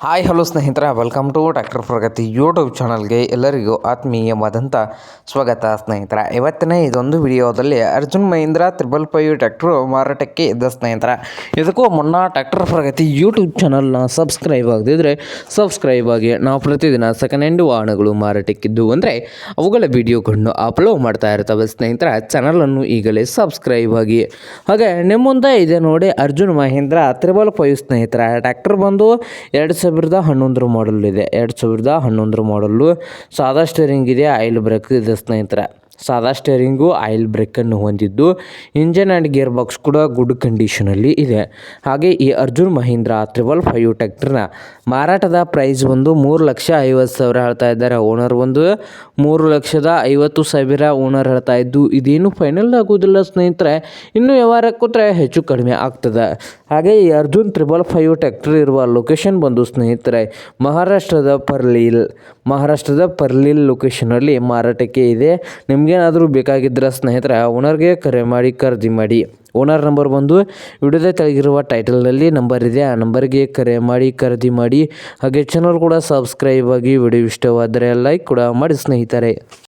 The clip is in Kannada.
ಹಾಯ್ ಹಲೋ ಸ್ನೇಹಿತರೆ welcome to doctor Pragati YouTube ಚಾನಲ್ಗೆ ಎಲ್ಲರಿಗೂ ಆತ್ಮೀಯವಾದಂಥ ಸ್ವಾಗತ ಸ್ನೇಹಿತರ. ಇವತ್ತಿನ ಇದೊಂದು ವಿಡಿಯೋದಲ್ಲಿ Arjun Mahindra triple five tractor ಮಾರಾಟಕ್ಕೆ ಇದ್ದ ಸ್ನೇಹಿತರ. ಇದಕ್ಕೂ ಮುನ್ನ ಟ್ರ್ಯಾಕ್ಟರ್ ಪ್ರಗತಿ ಯೂಟ್ಯೂಬ್ ಚಾನಲ್ನ ಸಬ್ಸ್ಕ್ರೈಬ್ ಆಗದಿದ್ದರೆ ಸಬ್ಸ್ಕ್ರೈಬ್ ಆಗಿ ನಾವು ಪ್ರತಿದಿನ ಸೆಕೆಂಡ್ ಹ್ಯಾಂಡ್ ವಾಹನಗಳು ಮಾರಾಟಕ್ಕಿದ್ದು ಅಂದರೆ ಅವುಗಳ ವಿಡಿಯೋಗಳನ್ನು ಅಪ್ಲೋಡ್ ಮಾಡ್ತಾ ಇರ್ತವೆ ಸ್ನೇಹಿತರ. ಚಾನಲನ್ನು ಈಗಲೇ ಸಬ್ಸ್ಕ್ರೈಬ್ ಆಗಿ. ಹಾಗೆ ನಿಮ್ಮ ಮುಂದೆ ಇದೆ ನೋಡಿ ಅರ್ಜುನ್ ಮಹೇಂದ್ರ ತ್ರಿಬಲ್ ಫೈವ್ ಸ್ನೇಹಿತರ. ಟ್ರ್ಯಾಕ್ಟರ್ ಬಂದು ಎರಡು ಸಾವಿರದ ಹನ್ನೊಂದರ ಮಾಡಲ್ ಇದೆ. ಎರಡು ಸಾವಿರದ ಹನ್ನೊಂದರ ಮಾಡಲ್ಲು ಸಾದಾ ಸ್ಟೇರಿಂಗ್ ಇದೆ, ಆಯಿಲ್ ಬ್ರೇಕ್ ಇದೆ ಸ್ನೇಹಿತರ. ಸಾದಾ ಸ್ಟೇರಿಂಗು ಆಯಿಲ್ ಬ್ರೇಕನ್ನು ಹೊಂದಿದ್ದು ಇಂಜನ್ ಆ್ಯಂಡ್ ಗೇರ್ ಬಾಕ್ಸ್ ಕೂಡ ಗುಡ್ ಕಂಡೀಷನಲ್ಲಿ ಇದೆ. ಹಾಗೆ ಈ ಅರ್ಜುನ್ ಮಹೀಂದ್ರ ತ್ರಿಬಲ್ ಫೈವ್ ಟ್ಯಾಕ್ಟ್ರನ್ನ ಮಾರಾಟದ ಪ್ರೈಸ್ ಒಂದು ಮೂರು ಲಕ್ಷ ಐವತ್ತು ಸಾವಿರ ಹೇಳ್ತಾ ಇದ್ದಾರೆ. ಓನರ್ ಒಂದು ಮೂರು ಲಕ್ಷದ ಐವತ್ತು ಸಾವಿರ ಓನರ್ ಹೇಳ್ತಾ ಇದ್ದು, ಇದೇನು ಫೈನಲ್ ಆಗೋದಿಲ್ಲ ಸ್ನೇಹಿತರೆ. ಇನ್ನು ವ್ಯವಹಾರ ಕೂತ್ರೆ ಹೆಚ್ಚು ಕಡಿಮೆ ಆಗ್ತದೆ. ಹಾಗೆ ಈ ಅರ್ಜುನ್ ತ್ರಿಬಲ್ ಫೈವ್ ಟ್ಯಾಕ್ಟರ್ ಇರುವ ಲೊಕೇಶನ್ ಬಂದು ಸ್ನೇಹಿತರೆ, ಮಹಾರಾಷ್ಟ್ರದ ಪರ್ಲೀಲ್ ಮಹಾರಾಷ್ಟ್ರದ ಪರ್ಲಿಲ್ ಲೊಕೇಶನಲ್ಲಿ ಮಾರಾಟಕ್ಕೆ ಇದೆ. ನಿಮಗೇನಾದರೂ ಬೇಕಾಗಿದ್ದರೆ ಸ್ನೇಹಿತರೆ ಓನರ್ಗೆ ಕರೆ ಮಾಡಿ, ಖರೀದಿ ಮಾಡಿ. ಓನರ್ ನಂಬರ್ ಬಂದು ವಿಡಿಯೋದ ತೆಗೆದಿರುವ ಟೈಟಲ್ನಲ್ಲಿ ನಂಬರ್ ಇದೆ. ಆ ನಂಬರ್ಗೆ ಕರೆ ಮಾಡಿ, ಖರೀದಿ ಮಾಡಿ. ಹಾಗೆ ಚಾನಲ್ ಕೂಡ ಸಬ್ಸ್ಕ್ರೈಬ್ ಆಗಿ ವಿಡಿಯೋ ಇಷ್ಟವಾದರೆ ಲೈಕ್ ಕೂಡ ಮಾಡಿ ಸ್ನೇಹಿತರೆ.